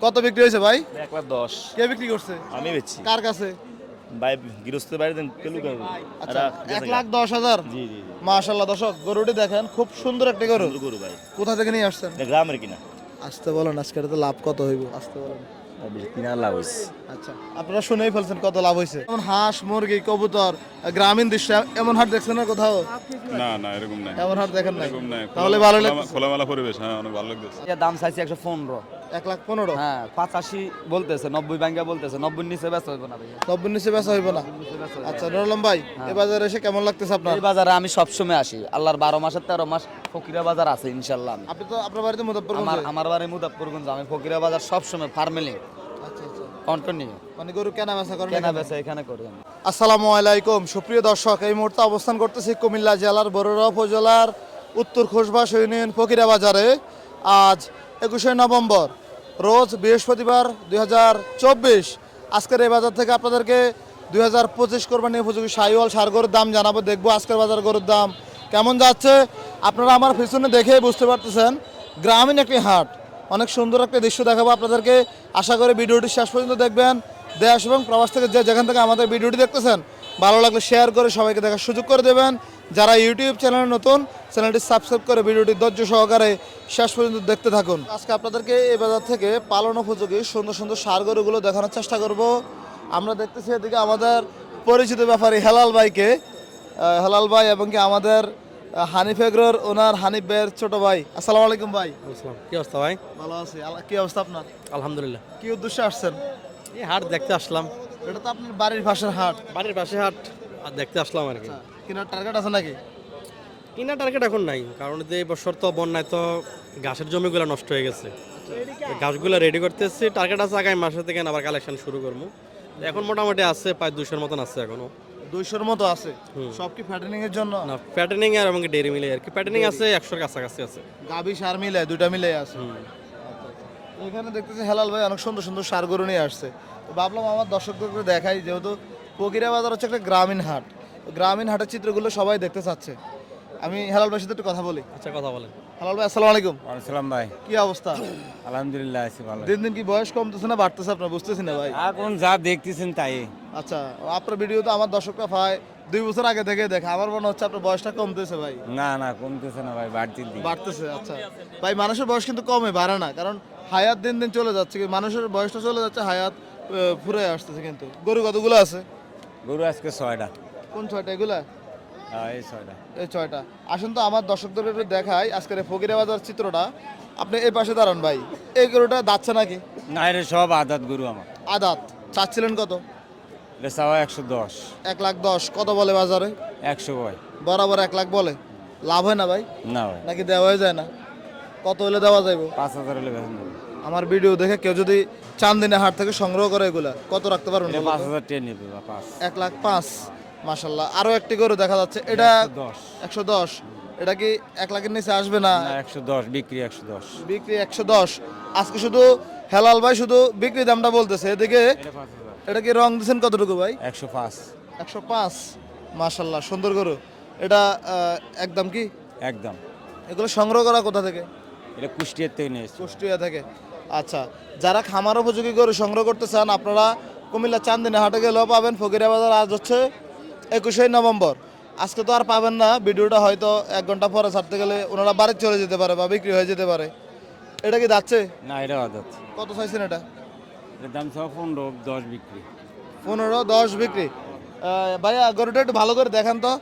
কত বিক্রি হয়েছে ভাই? এক লাখ দশ। কে বিক্রি করছে? আমি বেচছি। কার কাছে? ভাই গৃহস্থ পেলু করব আচ্ছা এক লাখ দশ হাজার? জি জি জি। মাশাল্লাহ দর্শক গরুটি দেখেন খুব সুন্দর একটা গরু। গরু ভাই। কোথা থেকে নিয়ে আসছেন? গ্রামের কিনা। আসতে বলেন আজকে এটাতে লাভ কত হইব? আসতে বলেন। লাভ হয়েছে আচ্ছা আপনারা শুনেই ফেলছেন কত লাভ হয়েছে যেমন হাঁস মুরগি কবুতর গ্রামীণ দৃশ্য এমন হাট দেখছেন না কোথাও? না না এরকম নাই। এমন হাট দেখেন এরকম নাই। তাহলে ভালো খোলা- লাগছে খোলামেলা পরিবেশ হ্যাঁ অনেক ভালো লাগতেছে। এর দাম চাইছি একশো পনেরো। এক লাখ পনেরো? হ্যাঁ পাঁচাশি বলতেছে নব্বই ব্যাংকে বলতেছে নব্বই নিচে ব্যস্ত হইব না ভাইয়া। নব্বই নিচে বেচা হইব না? বেচা। আচ্ছা নুরুল্লাম ভাই এ বাজারে এসে কেমন লাগতেছে আপনার? এই বাজারে আমি সবসময় আসি। আল্লাহর বারো মাসের তেরো মাস ফকিরা বাজার আছে ইনশাল্লাহ আমি। আপনি তো আপনার বাড়িতে মুজফ্ফর আমার আমার বাড়ি মুদাফরগঞ্জ আমি ফকিরা বাজার সবসময় ফার্মেলিং। আচ্ছা আচ্ছা। কন্টিনিউ মানে গরু কেনা বেচা করেন কেনা? বেচা এখানে আসসালামু আলাইকুম সুপ্রিয় দর্শক এই মুহূর্তে অবস্থান করতেছি কুমিল্লা জেলার বরুড়া উপজেলার উত্তর খোসবাস ইউনিয়ন ফকিরা বাজারে। আজ একুশে নভেম্বর, রোজ বৃহস্পতিবার দু হাজার চব্বিশ। আজকের এই বাজার থেকে আপনাদেরকে দুই হাজার পঁচিশ কোরবানি উপযোগী সাইওয়াল সার গরুর দাম জানাব, দেখব আজকের বাজার গরুর দাম কেমন যাচ্ছে। আপনারা আমার পিছনে দেখে বুঝতে পারতেছেন, গ্রামীণ একটি হাট। অনেক সুন্দর একটা দৃশ্য দেখাবো আপনাদেরকে। আশা করি ভিডিওটি শেষ পর্যন্ত দেখবেন। দেশ এবং প্রবাস থেকে যে যেখান থেকে আমাদের ভিডিওটি দেখতেছেন ভালো লাগলে শেয়ার করে সবাইকে দেখার সুযোগ করে দেবেন। যারা ইউটিউব চ্যানেলে নতুন চ্যানেলটি সাবস্ক্রাইব করে ভিডিওটি ধৈর্য সহকারে শেষ পর্যন্ত দেখতে থাকুন। আজকে আপনাদেরকে এই বাজার থেকে পালন উপযোগী সুন্দর সুন্দর সার গরুগুলো দেখানোর চেষ্টা করব। আমরা দেখতেছি এদিকে আমাদের পরিচিত ব্যাপারী হেলাল ভাইকে। হেলাল ভাই এবং কি আমাদের হানিফ এগ্রোর ওনার হানিফ ভাইয়ের ছোট ভাই। আসসালামু আলাইকুম ভাই। কি অবস্থা ভাই? ভালো আছি। কি অবস্থা আপনার? আলহামদুলিল্লাহ। কি উদ্দেশ্যে আসছেন? এই হাট দেখতে আসলাম। এটা তো আপনার বাড়ির পাশের হাট। বাড়ির পাশে হাট। আর দেখতে আসলাম আর কি। কেনার টার্গেট আছে নাকি? কিনা টার্গেট এখন নাই কারণ যে বছর তো বন্যায় তো ঘাসের জমিগুলো নষ্ট হয়ে গেছে। ঘাসগুলো রেডি করতেছি টার্গেট আছে আগামী মাসে থেকে আবার কালেকশন শুরু করব। এখন মোটামুটি আছে প্রায় দুশোর মতন আছে এখনও। দুইশোর মতো আছে? সব কি ফ্যাটেনিং এর জন্য? না প্যাটার্নিং আর এবং ডেরি মিলে আর কি। প্যাটার্নিং আছে একশোর কাছাকাছি আছে। গাবি সার মিলে দুইটা মিলে আছে। এখানে দেখতেছি হেলাল ভাই অনেক সুন্দর সুন্দর সার গরু নিয়ে আসছে। তো ভাবলাম আমার দর্শকদেরকে দেখাই যেহেতু ফকিরা বাজার হচ্ছে একটা গ্রামীণ হাট। গ্রামীণ হাটের চিত্রগুলো সবাই দেখতে চাচ্ছে। আমি হেলাল ভাইয়ের সাথে একটু কথা বলি। আচ্ছা কথা বলেন। হেলাল ভাই আসসালামু আলাইকুম। সালাম ভাই। কি অবস্থা? আলহামদুলিল্লাহ আছি ভালো। দিন দিন কি বয়স কমতেছে না বাড়তেছে আপনার? বুঝতেছি না ভাই। এখন যা দেখতেছেন তাই। আচ্ছা আপনার ভিডিও তো আমার দর্শকরা পায় দুই বছর আগে থেকে দেখে। আমার মনে হচ্ছে আপনার বয়সটা কমতেছে ভাই। না না কমতেছে না ভাই বাড়তির দিক বাড়তেছে আচ্ছা। ভাই মানুষের বয়স কিন্তু কমে বাড়ে না। কারণ হায়াত দিন দিন চলে যাচ্ছে। মানুষের বয়সটা চলে যাচ্ছে হায়াত ফুরে আসতেছে কিন্তু। গরু কতগুলো আছে? গরু আজকে ছয়টা। কোন ছয়টা? এগুলা? হ্যাঁ, এই ছয়টা। এই ছয়টা। আসুন তো আমার দর্শকদের একটু দেখাই আজকের ফকিরে বাজার চিত্রটা। আপনি এই পাশে দাঁড়ান ভাই। এই গরুটা যাচ্ছে নাকি? না এটা সব আদাত গরু আমার। আদাত। চাচ্ছিলেন কত? এটা চাওয়া একশো দশ। এক লাখ দশ। কত বলে বাজারে? একশো ভাই বরাবর এক লাখ বলে। লাভ হয় না ভাই? না ভাই। নাকি দেওয়া যায় না? কত হলে দেওয়া যাইব? পাঁচ হাজার হলে বেতন আমার ভিডিও দেখে কেউ যদি চান্দিনা হাট থেকে সংগ্রহ করে এগুলা কত রাখতে পারবেন পাঁচ হাজার টেন নেবে পাঁচ। এক লাখ পাঁচ মাসাল্লাহ আরও একটি গরু দেখা যাচ্ছে এটা একশো দশ। এটা কি এক লাখের নিচে আসবে না? একশো দশ বিক্রি একশো দশ। বিক্রি একশো দশ। আজকে শুধু হেলাল ভাই শুধু বিক্রি দামটা বলতেছে এদিকে এটা কি রং দিচ্ছেন কতটুকু ভাই? একশো পাঁচ। একশো পাঁচ মাসাল্লাহ সুন্দর গরু। এটা একদম কি? একদম। এগুলো সংগ্রহ করা কোথা থেকে? এটা কুষ্টিয়ার থেকে নিয়ে কুষ্টিয়া থেকে। আচ্ছা যারা খামার উপযোগী গরু সংগ্রহ করতে চান আপনারা কুমিল্লা চান্দিনা হাটে গেলেও পাবেন। ফকিরা বাজার আজ হচ্ছে একুশে নভেম্বর। আজকে তো আর পাবেন না ভিডিওটা হয়তো এক ঘণ্টা পরে ছাড়তে গেলে ওনারা বাড়ি চলে যেতে পারে বা বিক্রি হয়ে যেতে পারে। এটা কি যাচ্ছে? না এটা আদাত কত চাইছেন এটা? দাম চাওয়া পনেরো দশ বিক্রি। পনেরো দশ বিক্রি। ভাইয়া গরুটা একটু ভালো করে দেখান তো।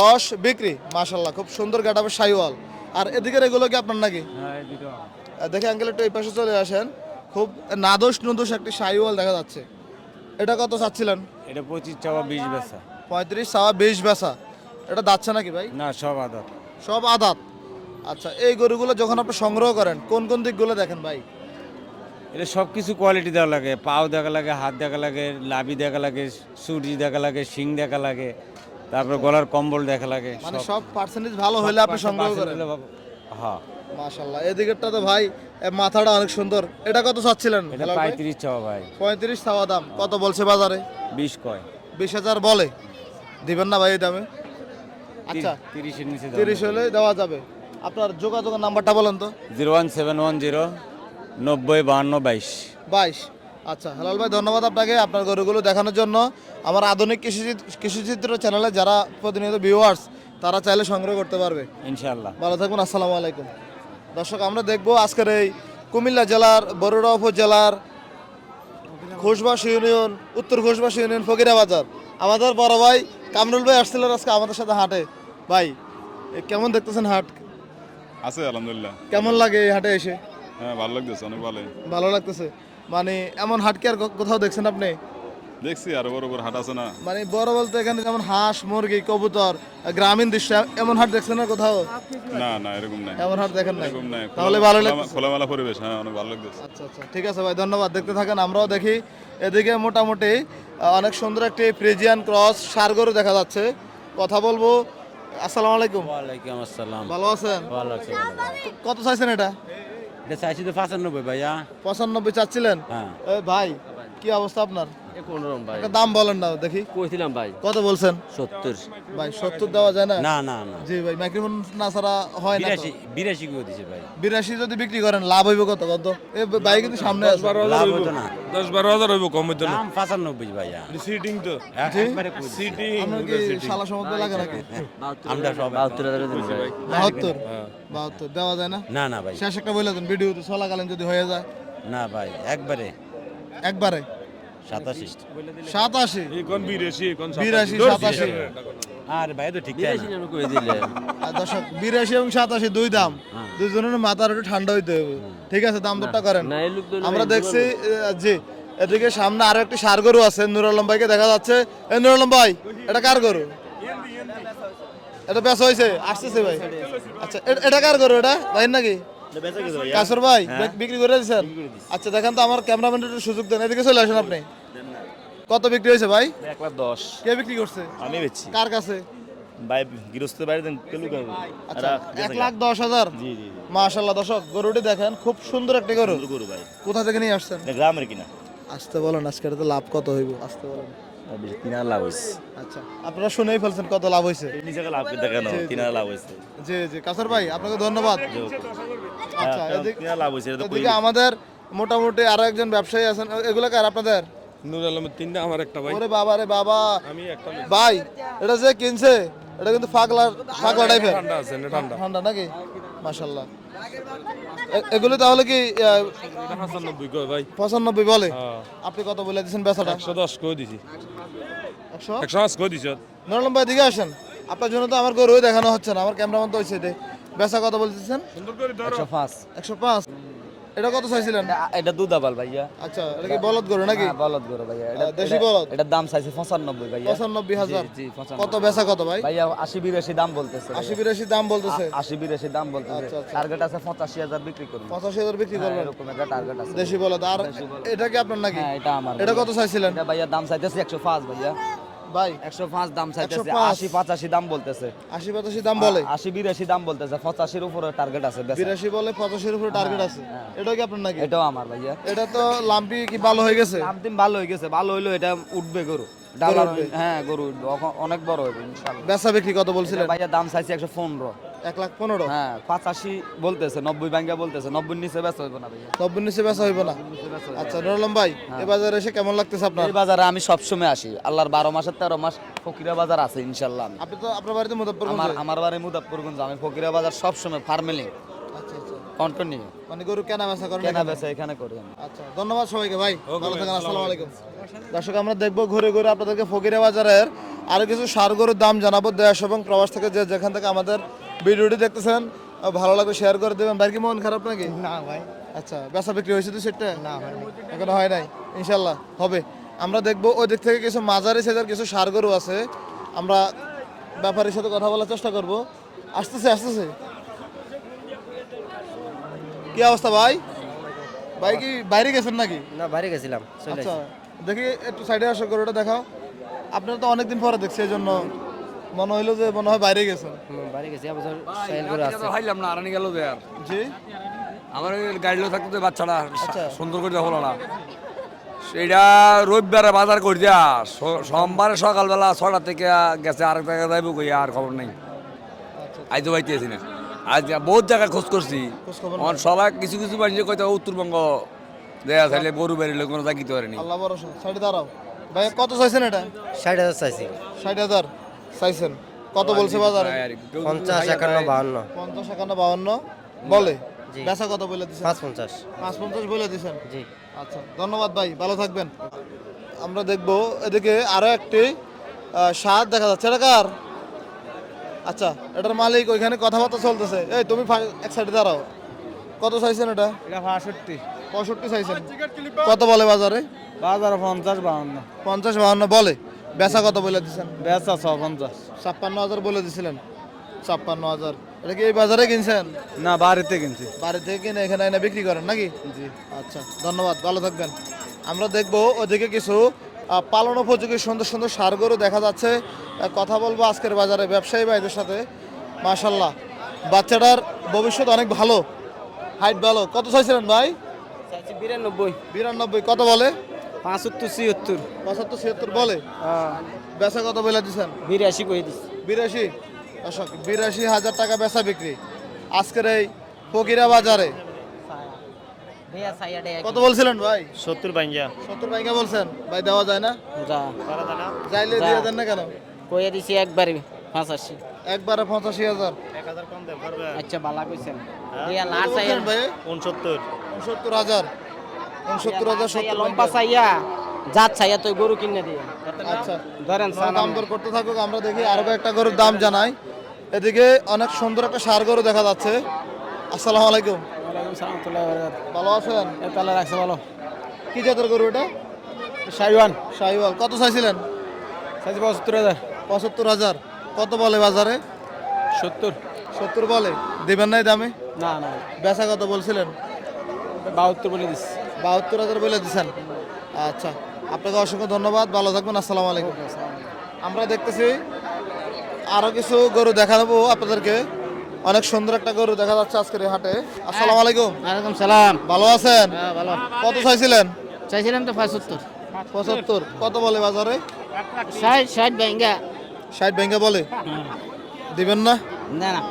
দশ বিক্রি মাশাল্লাহ খুব সুন্দর গাটাবে সাইওয়াল। আর এদিকের এগুলো কি আপনার নাকি? হ্যাঁ দেখে আঙ্কেল একটু এই পাশে চলে আসেন। খুব নাদোষ নুদোষ একটি সাইওয়াল দেখা যাচ্ছে। এটা কত চাচ্ছিলেন? এটা পঁচিশ চাওয়া বিশ বেচা। পঁয়ত্রিশ চাওয়া বিশ বেসা এটা যাচ্ছে নাকি ভাই? না সব আদাত। সব আদাত। আচ্ছা এই গরুগুলো যখন আপনি সংগ্রহ করেন কোন কোন দিকগুলো দেখেন ভাই? এটা সব কিছু কোয়ালিটি দেওয়া লাগে। পাও দেখা লাগে হাত দেখা লাগে লাভি দেখা লাগে সূর্য দেখা লাগে শিং দেখা লাগে তারপরে গলার কম্বল দেখা লাগে মানে সব। পার্সেন্টেজ ভালো হলে আপনি সংগ্রহ করেন। হ্যাঁ। মাশাল্লাহ এদিকেরটা তো ভাই মাথাটা অনেক সুন্দর। এটা কত চাচ্ছিলেন? এটা পঁয়ত্রিশ চাওয়া ভাই। পঁয়ত্রিশ চাওয়া দাম। কত বলছে বাজারে? বিশ কয়। বিশ হাজার বলে। দিবেন না ভাই এই দামে? আচ্ছা তিরিশের নিচে তিরিশ হলে দেওয়া যাবে। আপনার যোগাযোগের নাম্বারটা বলেন তো। Zero one seven one zero নব্বই বাহান্ন বাইশ। বাইশ। আচ্ছা হেলাল ভাই ধন্যবাদ আপনাকে আপনার গরুগুলো দেখানোর জন্য। আমার আধুনিক কৃষি কৃষিচিত্র চ্যানেলে যারা প্রতিনিয়ত ভিউয়ার্স তারা চাইলে সংগ্রহ করতে পারবে। ইনশাল্লাহ ভালো থাকুন আসসালামু আলাইকুম। দর্শক আমরা দেখব আজকের এই কুমিল্লা জেলার বরুড়া উপজেলার ঘোষবাস ইউনিয়ন উত্তর ঘোষবাস ইউনিয়ন ফকিরা বাজার আমাদের বড় ভাই কামরুল ভাই আসছিলেন আজকে আমাদের সাথে হাটে। ভাই কেমন দেখতেছেন হাট? আছে আলহামদুলিল্লাহ। কেমন লাগে এই হাটে এসে? হ্যাঁ ভালো লাগতেছে অনেক ভালোই। ভালো লাগতেছে। মানে এমন হাট কি আর কোথাও দেখছেন আপনি? দেখছি আরও বড় বড় হাট আছে না। মানে বড় বলতে এখানে যেমন হাঁস মুরগি কবুতর গ্রামীণ দৃশ্য এমন হাট দেখছেন না কোথাও? না না এরকম নাই। এমন হাট দেখেন নাই? এরকম নাই। তাহলে ভালো খোলা- খোলামেলা পরিবেশ হ্যাঁ অনেক ভালো লাগতেছে। আচ্ছা আচ্ছা ঠিক আছে ভাই ধন্যবাদ। দেখতে থাকেন আমরাও দেখি। এদিকে মোটামুটি অনেক সুন্দর একটি ফ্রিজিয়ান ক্রস সারগরু দেখা যাচ্ছে। কথা বলব। আসসালামু আলাইকুম। ওয়ালাইকুম আসসালাম। ভালো আছেন? ভালো আছে ক- কত চাইছেন এটা? এটা চাইছি তো পঁচানব্বই ভাইয়া। পঁচানব্বই চাচ্ছিলেন? হ্যাঁ। ভাই কি অবস্থা আপনার? কোনরকম ভাই। একটা দাম বলেন না দেখি। কইছিলাম ভাই। কত বলছেন? সত্তর। ভাই সত্তর দেওয়া যায় না? না না না। জি ভাই মাইক্রোফোন না ছাড়া হয় না বিরাশি বিরাশি করে দিছে ভাই। বিরাশি যদি বিক্রি করেন লাভ হইব কত কত? এ ভাই কিন্তু সামনে আছে। লাভ হতো না। দশ বারো হাজার হইব কম হইতো না। পঁচানব্বই ভাইয়া। সিটিং তো। একবারে কই দিছে। সিটিং আপনার সমুদ্র লাগে নাকি? আমরা সব বাহাত্তর হাজার বাহাত্তর? হ্যাঁ। বাহাত্তর দেওয়া যায় না? না না ভাই। শেষ একটা বলে দেন ভিডিও চলাকালীন যদি হয়ে যায়। না ভাই একবারে। একবারে? সাতাশি। সাতাশি। এখন বিরাশি এখন বিরাশি সাতাশি। আর ভাই তো ঠিক আর দর্শক বিরাশি এবং সাতাশি দুই দাম। দুজনের মাথার একটু ঠান্ডা হইতে হবে। ঠিক আছে দাম দরটা করেন। আমরা দেখছি জি এদিকে সামনে আরও একটি সার গরু আছে নুর আলম ভাইকে দেখা যাচ্ছে। এই নুর আলম ভাই এটা কার গরু? এটা বেচা হয়েছে আসতেছে ভাই। আচ্ছা এ- এটা কার গরু এটা? ভাই নাকি? কাসর ভাই বিক্রি করে দিয়েছেন? আচ্ছা দেখেন তো আমার ক্যামেরাম্যান একটু সুযোগ দেন। এদিকে চলে আসেন আপনি। কত বিক্রি হয়েছে ভাই? এক লাখ দশ। কে বিক্রি করছে? আমি বেচছি। কার কাছে? ভাই গৃহস্থ বাড়ি দেন আচ্ছা এক লাখ দশ হাজার? জি জি মাশাল্লাহ দর্শক গরুটি দেখেন খুব সুন্দর একটি গরু। গরু ভাই। কোথা থেকে নিয়ে আসছেন? গ্রামের কিনা। আসতে বলেন আজকে তো লাভ কত হইব? আসতে বলেন। তিন হাজার লাভ হয়েছে আচ্ছা আপনারা শুনেই ফেলছেন কত লাভ হয়েছে নিজেকে লাভ করে দেখানো তিন হাজার লাভ হয়েছে জি জি। কাসর ভাই আপনাকে ধন্যবাদ। আচ্ছা হ্যাঁ, এদিক- লাভ হয়েছে এদিকে আমাদের মোটামুটি আরও একজন ব্যবসায়ী আছেন। এগুলো কার আপনাদের? নূর আলমের তিনটা আমার একটা ভাই। ওরে বাবা রে বাবা। আমি একটা ভাই। এটা যে কিনছে এটা কিন্তু ফাগলা ফাগলা টাইপের ঠান্ডা আছে ঠান্ডা। ঠান্ডা নাকি? মাশাল্লাহ এ- এগুলো তাহলে কি পঁচানব্বই বলে? হ্যাঁ। আপনি কত বলে দিচ্ছেন বেচাটা? একশো দশ করে দিছি? একশো? একশো পাঁচ কই দিছ নরম ভাই দিকে আসেন। আপনার জন্য তো আমার গরুই দেখানো হচ্ছে না আমার ক্যামেরাম্যান তো হয়েছে বেচা কত বলতেছেন দিচ্ছেন একশো পাঁচ। একশো পাঁচ। এটা কত চাইছিলেন? এটা দুধাবাল ভাইয়া। আচ্ছা এটা কি বলদ গরু নাকি? হ্যাঁ, বলদ গরু ভাইয়া। এটা দেশি বলদ? এটার দাম চাইছে পঁচানব্বই ভাইয়া। পঁচানব্বই হাজার। জি। কত বেচা কত ভাই? ভাইয়া আশি বিরাশি দাম বলতেছে ভাইয়া। আশি বিরাশি দাম বলতেছে? আ- আশি বিরাশি দাম বলতেছে। আচ্ছা, আচ্ছা। টার্গেট আছে পঁচাশি হাজার বিক্রি করব হাজার বিক্রি হ্যাঁ, করবেন? এরকম একটা টার্গেট আছে। দেশি বলদ। আর এটা কি আপনার নাকি? হ্যাঁ এটা আমার। এটা। কত চাইছিলেন? এটা ভাইয়া দাম চাইতেছে একশো পাঁচ ভাইয়া। ভাই। একশো পাঁচ দাম চাইতেছে। আশি পঁচাশি দাম বলতেছে। আশি পঁচাশি দাম বলে। আশি বিরাশি দাম বলতেছে। পঁচাশির উপরে টার্গেট আছে বিরাশি বলে পঁচাশির উপরে টার্গেট আছে। এটাও কি আপনার নাকি? এটাও আমার ভাইয়া। এটা তো লাম্পি কি ভালো হয়ে গেছে? লাম্পি ভালো হয়ে গেছে। ভালো হইল এটা উঠবে গরু। ডালার হ্যাঁ গরু অনেক বড় হবে বেচা বিক্রি কত বলছিলেন? ভাইয়া দাম চাইছে একশো পনেরো। এক লাখ পনেরো? হ্যাঁ পাঁচাশি বলতেছে নব্বই ব্যাংকে বলতেছে নব্বই নিচে বেচা হইব না ভাইয়া। নব্বই নিচে বেচা হইব না। আচ্ছা নুরুল ভাই এ বাজারে এসে কেমন লাগতেছে আপনার? এই বাজারে আমি সবসময় আসি। আল্লাহর বারো মাসের তেরো মাস ফকিরা বাজার আছে ইনশাল্লাহ আপনি তো আপনার বাড়িতে মুজফ্ফর আমার আমার বাড়ি মুদাফরগঞ্জ আমি ফকিরা বাজার সবসময় ফার্মেলিং। আচ্ছা আচ্ছা। কন্টিনিউ মানে গরু কেনা বেচা করেন কেনা? বেচা এখানে করি আচ্ছা ধন্যবাদ সবাইকে ভাই। ভালো থাকেন আসসালামু আলাইকুম। দর্শক আমরা দেখব ঘুরে ঘুরে আপনাদেরকে ফকিরা বাজারের আরও কিছু সার গরুর দাম জানাব দেশ এবং প্রবাস থেকে যে যেখান থেকে আমাদের ভিডিওটি দেখতেছেন ভালো লাগবে শেয়ার করে দেবেন। ভাই কি মন খারাপ নাকি? না ভাই। আচ্ছা বেচা বিক্রি হয়েছে তো সেটা না এখনও হয় নাই? ইনশাল্লাহ হবে। আমরা দেখব ওই দিক থেকে কিছু মাঝারি সাইজের কিছু সার গরু আছে। আমরা ব্যাপারীর সাথে কথা বলার চেষ্টা করব। আসতেছে আসতেছে। কি অবস্থা ভাই? ভাই কি বাইরে গেছেন নাকি? না বাইরে গেছিলাম আচ্ছা দেখি একটু সাইডে আসো গরুটা দেখাও। আপনারা তো অনেকদিন পরে দেখছি এই জন্য মনে হইল যে মনে হয় বাইরে গেছেন। বাইরে গেছি এবছর সাইল করে আছে খাইলাম না আরানি গেল আর। জি? আমার গাড়িলো থাকতো তো বাচ্চাটা আচ্ছা। সুন্দর করে হলো না। সেইটা রবিবারে বাজার করে দিয়া স- সোমবারে সকালবেলা ছটা থেকে গেছে আরেক জায়গায় যাইব কই আর খবর নেই। আজ তো বাইতে আছি না। আজ বহুত জায়গায় খোঁজ করছি। খোঁজ খবর আমার সবাই কিছু কিছু মানুষ কইতে উত্তরবঙ্গ দেয়া চাইলে গরু বেরিয়ে কোনো জাগিতে পারেনি আল্লাহ ভরসা। সাইডে দাঁড়াও। ভাই কত চাইছেন এটা? ষাট হাজার চাইছি। ষাট হাজার চাইছেন। কত বলছে বাজারে? পঞ্চাশ একান্ন বাহান্ন। পঞ্চাশ একান্ন বাউন্ন বলে? বেচা কত বলে দিচ্ছেন পাঁচ পঞ্চাশ। পাঁচ পঞ্চাশ বলে দিচ্ছেন জি। আচ্ছা ধন্যবাদ ভাই ভালো থাকবেন। আমরা দেখব এদিকে আরও একটি স্বাদ দেখা যাচ্ছে। এটা কার? আচ্ছা এটার মালিক ওইখানে কথাবার্তা চলতেছে। এই তুমি এক সাইডে দাঁড়াও। কত চাইছেন এটা? এটা বাষট্টি। পঁয়ষট্টি চাইছেন। কত বলে বাজারে? বাজার পঞ্চাশ বাহান্ন। পঞ্চাশ বাহান্ন বলে। বেচা কত বলে দিচ্ছেন বেচা ছ পঞ্চাশ ছাপ্পান্ন হাজার বলে দিছিলেন। ছাপ্পান্ন হাজার। এটা কি এই বাজারে কিনছেন? না বাড়িতে কিনছি। বাড়ি থেকে কিনে এখানে এনে বিক্রি করেন নাকি? জি। আচ্ছা ধন্যবাদ ভালো থাকবেন। আমরা দেখব ওদিকে কিছু পালন উপযোগী সুন্দর সুন্দর সার গরু দেখা যাচ্ছে। কথা বলব আজকের বাজারে ব্যবসায়ী ভাইদের সাথে। মাশাল্লাহ বাচ্চাটার ভবিষ্যৎ অনেক ভালো। হাইট ভালো। কত চাইছিলেন ভাই? চাইছি বিরানব্বই। বিরানব্বই কত বলে? পাঁচাত্তর ছিয়াত্তর। পঁচাত্তর ছিয়াত্তর বলে? বেচা কত বলে দিচ্ছেন বিরাশি করে দিচ্ছি বিরাশি? দর্শক বিরাশি হাজার টাকা বেচা বিক্রি। আজকের এই ফকিরা বাজারে। কত বলছিলেন ভাই? সত্তর বাইঙ্গা সত্তর ভাইঙ্গা বলছেন। ভাই দেওয়া যায় না? যা। যাইলে দিয়ে দেন না কেন? কইয়া দিছি একবারে। পঁচাশি। একবারে পঁচাশি হাজার। এক হাজার কম দেন পারবে আচ্ছা বালা কইছেন। হ্যাঁ? দিয়া কত লাট চাইয়া বলছেন ভাই? উনসত্তর। উনসত্তর হাজার। উনসত্তর হাজার সত্তর লম্বা চাইয়া জাত চাইয়া তো গরু কিনে দিয়ে। আচ্ছা। ধরেন দাম দর করতে থাকুক আমরা দেখি আরও একটা গরুর দাম জানাই। এদিকে অনেক সুন্দর একটা সার গরু দেখা যাচ্ছে। আসসালামু আলাইকুম। ভালো আছেন? তাহলে রাখছে ভালো। কি জাতের গরু এটা? সাইওয়ান শাহিওয়াল কত চাইছিলেন? চাইছি পঁচাত্তর হাজার। পঁচাত্তর হাজার। কত বলে বাজারে? সত্তর। সত্তর বলে। দিবেন নাই দামে? না না। বেচা কত বলছিলেন? বাহাত্তর বলে দিচ্ছি বাহাত্তর হাজার বলে দিচ্ছেন আচ্ছা আপনাকে অসংখ্য ধন্যবাদ। ভালো থাকবেন আসসালামু আলাইকুম। আমরা দেখতেছি আরও কিছু গরু দেখা দেবো আপনাদেরকে। অনেক সুন্দর একটা গরু দেখা যাচ্ছে আজকের এই হাটে। আসসালামু আলাইকুম। ওয়ালাইকুম সালাম। ভালো আছেন? হ্যাঁ ভালো। কত চাইছিলেন? চাইছিলাম তো পঁচাত্তর পঁচাত্তর কত বলে বাজারে? ষাট ষাট ব্যাঙ্গা। ষাট ব্যাংকে বলে? দিবেন না? না না।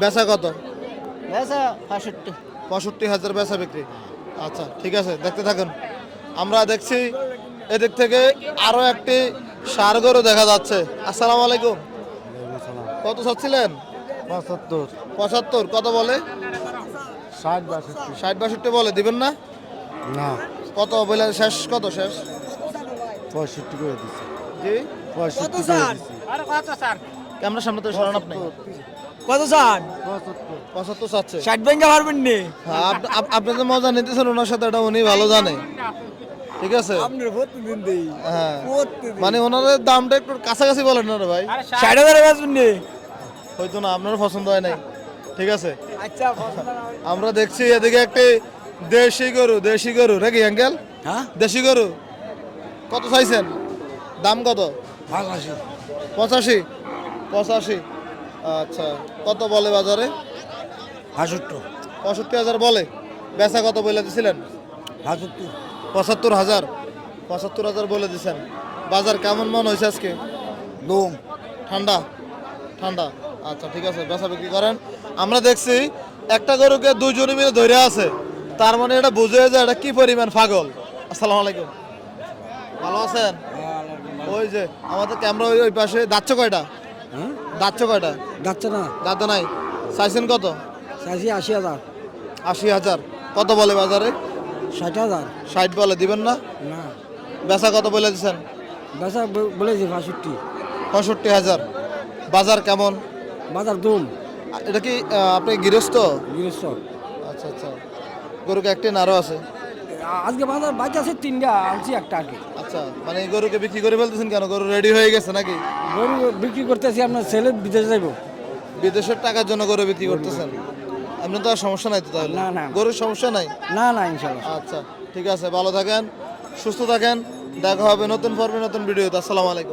বেচা কত? বেসা পঁয়ষট্টি। পঁয়ষট্টি হাজার বেচা বিক্রি। আচ্ছা ঠিক আছে দেখতে থাকুন। আমরা দেখছি এদিক থেকে আরও একটি সার গরু দেখা যাচ্ছে। আসসালামু আলাইকুম। কত চাচ্ছিলেন? পঁচাত্তর। পঁচাত্তর কত বলে? ষাট বাষট্টি। ষাট বাষট্টি বলে দিবেন না? না। কত বলে শেষ কত শেষ? পঁয়ষট্টি করে দিচ্ছে। জি। সামনে তো সরান আপনি। কত চান পঁচাত্তর চাচ্ছে। ষাট ব্যাংকে পারবেন নি? হ্যাঁ আপ- আপ- আপনি যে মজা নিতেছেন ওনার সাথে এটা উনি ভালো জানে। ঠিক আছে? হ্যাঁ। মানে ওনাদের দামটা একটু কাছাকাছি বলেন না রে ভাই। ষাট হাজারে বেচবেন নি? হয়তো না আপনার পছন্দ হয় নাই। ঠিক আছে? আচ্ছা আমরা দেখছি এদিকে একটি দেশি গরু দেশি গরু নাকি অ্যাঙ্কেল হ্যাঁ। দেশি গরু। কত চাইছেন? দাম কত? পঁচাশি। পঁচাশি? আচ্ছা কত বলে বাজারে? হাসুট্টু পঁয়ষট্টি হাজার বলে। বেচা কত বলে দিছিলেন? হাসুট্টু পঁচাত্তর হাজার। পঁচাত্তর হাজার বলে দিছেন। বাজার কেমন মন হয়েছে আজকে? দম ঠান্ডা? ঠান্ডা। আচ্ছা ঠিক আছে বেচা বিক্রি করেন। আমরা দেখছি একটা গরুকে দুজনে মিলে ধরে আছে। তার মানে এটা বুঝে যায় এটা কি পরিমাণ পাগল। আসসালামু আলাইকুম। ভালো আছেন? ওই যে আমাদের ক্যামেরা ওই পাশে দাচ্ছ কয়টা? হ্যাঁ? দাচ্ছ কয়টা? যাচ্ছে না। দাঁত নাই। চাইছেন কত? চাইছি আশি হাজার। আশি হাজার। কত বলে বাজারে? ষাট হাজার। ষাট বলে দিবেন না? না। বেচা কত বলে দিচ্ছেন বেচা বলেছি বাষট্টি পঁয়ষট্টি হাজার। বাজার কেমন? বাজার দুম। এটা কি আহ, আপনি গৃহস্থ? গৃহস্থ। আচ্ছা আচ্ছা। গরুকে একটি নারও আছে। আজকে বাজার বাইক আছে তিনটা আনছি একটা আগে। আচ্ছা মানে এই গরুকে বিক্রি করে ফেলতেছেন কেন? গরু রেডি হয়ে গেছে নাকি? গরু বিক্রি করতেছি আপনার ছেলে বিদেশে যাইব। বিদেশের টাকার জন্য গরু বিক্রি করতেছেন? আপনি তো আর সমস্যা নাই তো তাহলে? না, না। গরুর সমস্যা নাই? না না ইনশাল্লাহ আচ্ছা ঠিক আছে ভালো থাকেন সুস্থ থাকেন দেখা হবে নতুন পর্বে নতুন ভিডিওতে। আসসালামু আলাইকুম।